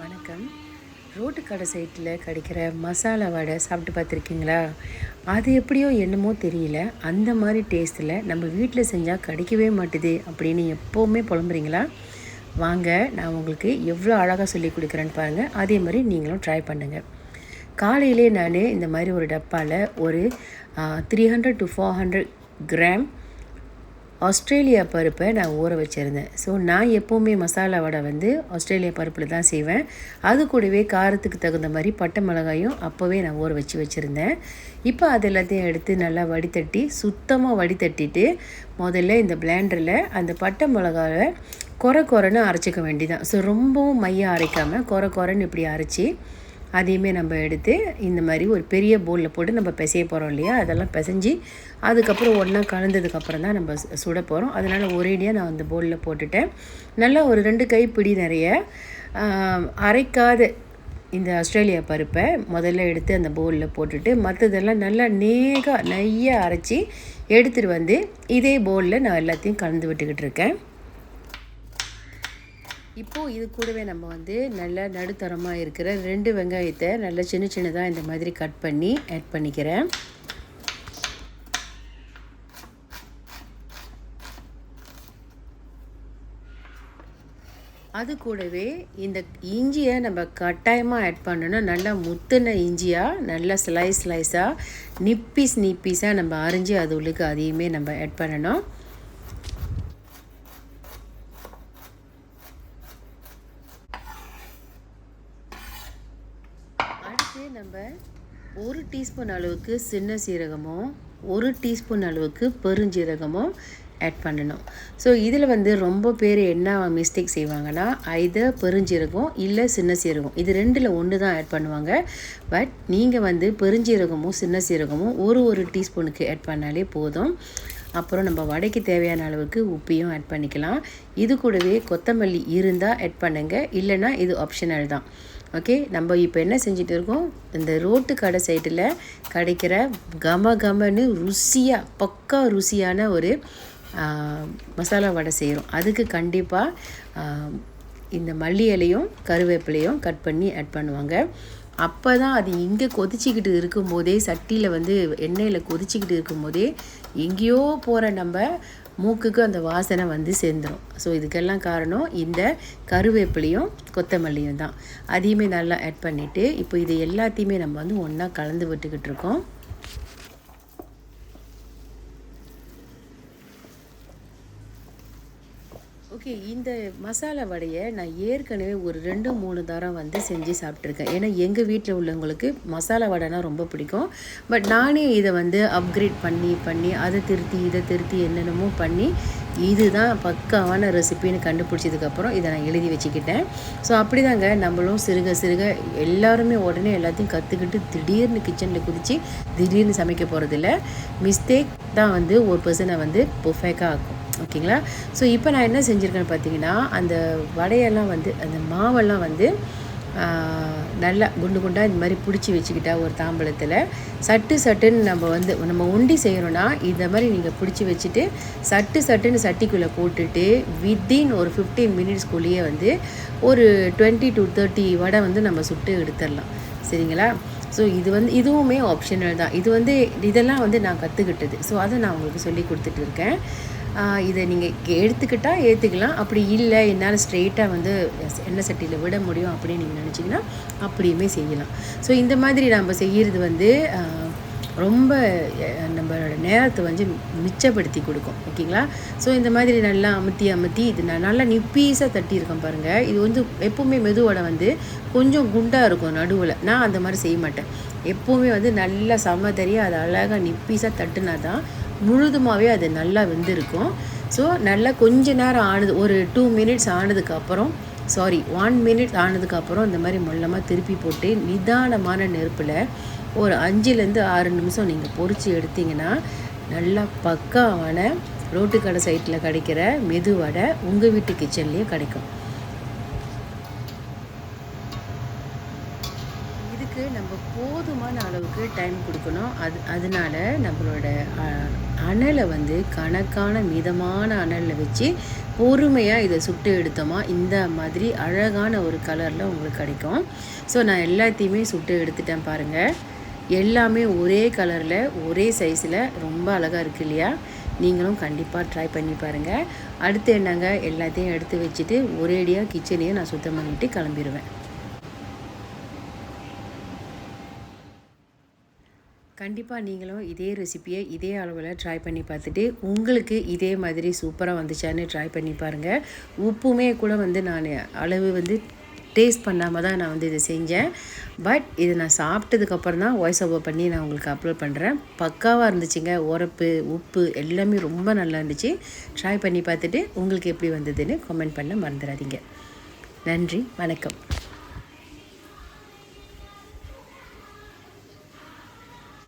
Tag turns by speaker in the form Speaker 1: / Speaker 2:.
Speaker 1: வணக்கம். ரோட்டு கடை சைட்டில் கிடைக்கிற மசாலா வடை சாப்பிட்டு பார்த்துருக்கீங்களா? அது எப்படியோ என்னமோ தெரியல. அந்த மாதிரி டேஸ்ட்டில் நம்ம வீட்டில் செஞ்சால் கிடைக்கவே மாட்டுது அப்படின்னு எப்போவுமே புலம்புறீங்களா? வாங்க நான் உங்களுக்கு எவ்வளோ அழகாக சொல்லி கொடுக்குறேன்னு பாருங்கள் அதே மாதிரி நீங்களும் ட்ரை பண்ணுங்கள் காலையிலே நான் இந்த மாதிரி ஒரு டப்பாவில் ஒரு three hundred to four hundred gram Australia பருப்பை நான் ஊற வச்சுருந்தேன். ஸோ நான் எப்போவுமே மசாலா வடை வந்து ஆஸ்திரேலியா பருப்பில் தான் செய்வேன். அது கூடவே காரத்துக்கு தகுந்த மாதிரி பட்டை மிளகாயும் அப்போவே நான் ஊற வச்சு வச்சுருந்தேன். இப்போ அது எல்லாத்தையும் எடுத்து நல்லா வடித்தட்டி சுத்தமாக வடித்தட்டிட்டு முதல்ல இந்த பிளேண்டரில் அந்த பட்டை மிளகாவை குறை குறைன்னு அரைச்சிக்க வேண்டிதான் ஸோ ரொம்பவும் மையம் அரைக்காமல் குறை குறைன்னு இப்படி அரைச்சி அதையுமே நம்ம எடுத்து இந்த மாதிரி ஒரு பெரிய பவுலில் போட்டு நம்ம பிசைய போகிறோம் இல்லையா? அதெல்லாம் பிசைஞ்சு அதுக்கப்புறம் ஒன்றா கலந்ததுக்கப்புறம் தான் நம்ம சு- சுட போகிறோம் அதனால் ஒரேடியாக நான் அந்த பவுலில் போட்டுட்டேன். நல்லா ஒரு ரெண்டு கைப்பிடி நிறைய அரைக்காத இந்த ஆஸ்திரேலியா பருப்பை முதல்ல எடுத்து அந்த பவுலில் போட்டுட்டு மற்றதெல்லாம் நல்லா நேகாக நையாக அரைச்சி எடுத்துகிட்டு வந்து இதே பவுலில் நான் எல்லாத்தையும் கலந்து விட்டுக்கிட்டு இருக்கேன். இப்போது இது கூடவே நம்ம வந்து நல்ல நடுத்தரமாக இருக்கிற ரெண்டு வெங்காயத்தை நல்லா சின்ன சின்னதாக இந்த மாதிரி கட் பண்ணி ஆட் பண்ணிக்கிறேன். அது கூடவே இந்த இஞ்சியை நம்ம கட்டாயமாக ஆட் பண்ணணும் நல்லா முத்தின இஞ்சியாக நல்லா ஸ்லைஸ் ஸ்லைஸாக நிப்பீஸ் நிப்பீஸாக நம்ம அரிஞ்சு அது உள்ளுக்கு அதையுமே நம்ம ஆட் பண்ணணும் அடுத்து நம்ம ஒரு டீஸ்பூன் அளவுக்கு சின்ன சீரகமும் ஒரு டீஸ்பூன் அளவுக்கு பெருஞ்சீரகமும் ஆட் பண்ணணும். ஸோ இதில் வந்து ரொம்ப பேர் என்ன மிஸ்டேக் செய்வாங்கன்னா ஐதர் பெருஞ்சீரகம் இல்லை சின்ன சீரகம். இது ரெண்டில் ஒன்று தான் ஆட் பண்ணுவாங்க. பட் நீங்கள் வந்து பெருஞ்சீரகமும் சின்ன சீரகமும் ஒரு ஒரு டீஸ்பூனுக்கு ஆட் பண்ணாலே போதும். அப்புறம் நம்ம வடைக்கு தேவையான அளவுக்கு உப்பையும் ஆட் பண்ணிக்கலாம். இது கூடவே கொத்தமல்லி இருந்தால் ஆட் பண்ணுங்கள் இல்லைன்னா இது ஆப்ஷனல் தான். ஓகே நம்ம இப்போ என்ன செஞ்சுட்டு இருக்கோம்? இந்த ரோட்டு கடை சைட்டில் கிடைக்கிற கம கமன்னு ருசியாக பக்கா ருசியான ஒரு மசாலா வடை செய்கிறோம் அதுக்கு கண்டிப்பாக இந்த மல்லி இலையும் கருவேப்பிலையும் கட் பண்ணி ஆட் பண்ணுவாங்க. அப்போ தான் அது இங்கே கொதிச்சிக்கிட்டு இருக்கும்போதே சட்டியில் வந்து எண்ணெயில் கொதிச்சிக்கிட்டு இருக்கும்போதே எங்கேயோ போகிற நம்ம மூக்குக்கு அந்த வாசனை வந்து சேர்ந்துடும் ஸோ இதுக்கெல்லாம் காரணம் இந்த கருவேப்பிலையும் கொத்தமல்லியும் தான். அதையுமே நல்லா ஆட் பண்ணிவிட்டு இப்போ இது எல்லாத்தையுமே நம்ம வந்து ஒன்றா கலந்து விட்டுக்கிட்டு இருக்கோம். ஓகே இந்த மசாலா வடையை நான் ஏற்கனவே ஒரு ரெண்டு மூணு தரம் வந்து செஞ்சு சாப்பிட்ருக்கேன் ஏன்னா எங்கள் வீட்டில் உள்ளவங்களுக்கு மசாலா வடைனா ரொம்ப பிடிக்கும். பட் நானே இதை வந்து அப்கிரேட் பண்ணி பண்ணி அதை திருத்தி இதை திருத்தி என்னென்னமோ பண்ணி இதுதான் பக்காவான ரெசிபின்னு கண்டுபிடிச்சதுக்கப்புறம் இதை நான் எழுதி வச்சுக்கிட்டேன். ஸோ அப்படிதாங்க நம்மளும் சிறுக சிறுக எல்லாருமே உடனே எல்லாத்தையும் கற்றுக்கிட்டு திடீர்னு கிச்சனில் குதித்து திடீர்னு சமைக்க போகிறதில்ல மிஸ்டேக் தான் வந்து ஒரு பர்சனை வந்து பர்ஃபெக்டாக ஆக்கும். ஓகேங்களா? ஸோ இப்போ நான் என்ன செஞ்சுருக்கேன்னு பார்த்தீங்கன்னா அந்த வடையெல்லாம் வந்து அந்த மாவெல்லாம் வந்து நல்லா குண்டு குண்டாக இந்த மாதிரி பிடிச்சி வச்சுக்கிட்டா ஒரு தாம்பழத்தில் சட்டு சட்டுன்னு நம்ம வந்து நம்ம உண்டி செய்கிறோன்னா இந்த மாதிரி நீங்கள் பிடிச்சி வச்சுட்டு சட்டு சட்டுன்னு சட்டிக்குள்ளே போட்டுட்டு வித்தின் ஒரு ஃபிஃப்டீன் மினிட்ஸ்க்குள்ளேயே வந்து ஒரு டுவெண்ட்டி டு தேர்ட்டி வடை வந்து நம்ம சுட்டு எடுத்துடலாம். சரிங்களா? ஸோ இது வந்து இதுவுமே ஆப்ஷனல் தான். இது வந்து இதெல்லாம் வந்து நான் கற்றுக்கிட்டது ஸோ அதை நான் உங்களுக்கு சொல்லி கொடுத்துட்டு இருக்கேன். இதை நீங்கள் எடுத்துக்கிட்டால் ஏற்றுக்கலாம் அப்படி இல்லை என்னால் ஸ்ட்ரெயிட்டாக வந்து எண்ணெய் சட்டியில் விட முடியும் அப்படின்னு நீங்கள் நினச்சிங்கன்னா அப்படியுமே செய்யலாம். ஸோ இந்த மாதிரி நம்ம செய்கிறது வந்து ரொம்ப நம்மளோட நேரத்தை வந்து மிச்சப்படுத்தி கொடுக்கும். ஓகேங்களா? ஸோ இந்த மாதிரி நல்லா அமுத்தி அமுத்தி இது நான் நல்லா நிப்பீஸாக தட்டியிருக்கேன் பாருங்கள் இது வந்து எப்போவுமே மெதுவடை வந்து கொஞ்சம் குண்டாக இருக்கும் நடுவில். நான் அந்த மாதிரி செய்ய மாட்டேன். எப்போவுமே வந்து நல்லா சமதறியாக அதை அழகாக நிப்பீஸாக தட்டுனா தான் முழுதுமாகவே அது நல்லா வெந்திருக்கும். ஸோ நல்லா கொஞ்ச நேரம் ஆனது ஒரு டூ மினிட்ஸ் ஆனதுக்கப்புறம் சாரி ஒன் மினிட் ஆனதுக்கப்புறம் இந்த மாதிரி மொல்லமாக திருப்பி போட்டு நிதானமான நெருப்பில் ஒரு அஞ்சுலேருந்து ஆறு நிமிஷம் நீங்கள் பொறிச்சு எடுத்தீங்கன்னா நல்லா பக்காவான ரோட்டு கடை சைட்டில் கிடைக்கிற மெதுவடை உங்கள் வீட்டு கிச்சன்லேயும் கிடைக்கும். அதுக்கு நம்ம போதுமான அளவுக்கு டைம் கொடுக்கணும். அது அதனால நம்மளோட அனலை வந்து கணக்கான மிதமான அனலில் வச்சு பொறுமையாக இதை சுட்டு எடுத்தோமா இந்த மாதிரி அழகான ஒரு கலரில் உங்களுக்கு கிடைக்கும். ஸோ நான் எல்லாத்தையுமே சுட்டு எடுத்துட்டேன் பாருங்கள் எல்லாமே ஒரே கலரில் ஒரே சைஸில் ரொம்ப அழகாக இருக்கு இல்லையா? நீங்களும் கண்டிப்பாக ட்ரை பண்ணி பாருங்கள் அடுத்து என்னங்க? எல்லாத்தையும் எடுத்து வச்சுட்டு ஒரேடியாக கிச்சனையும் நான் சுத்தம் பண்ணிவிட்டு கிளம்பிடுவேன் கண்டிப்பாக நீங்களும் இதே ரெசிப்பியை இதே அளவில் ட்ரை பண்ணி பார்த்துட்டு உங்களுக்கு இதே மாதிரி சூப்பராக வந்துச்சான்னு ட்ரை பண்ணி பாருங்கள் உப்புமே கூட வந்து நான் அளவு வந்து டேஸ்ட் பண்ணாமல் தான் நான் வந்து இதை செஞ்சேன். பட் இது நான் சாப்பிட்டதுக்கப்புறம் தான் வாய்ஸ் ஓவர் பண்ணி நான் உங்களுக்கு அப்லோட் பண்ணுறேன் பக்காவாக இருந்துச்சுங்க. உரப்பு உப்பு எல்லாமே ரொம்ப நல்லா இருந்துச்சு. ட்ரை பண்ணி பார்த்துட்டு உங்களுக்கு எப்படி வந்ததுன்னு கமெண்ட் பண்ண மறந்துடாதீங்க. நன்றி வணக்கம்.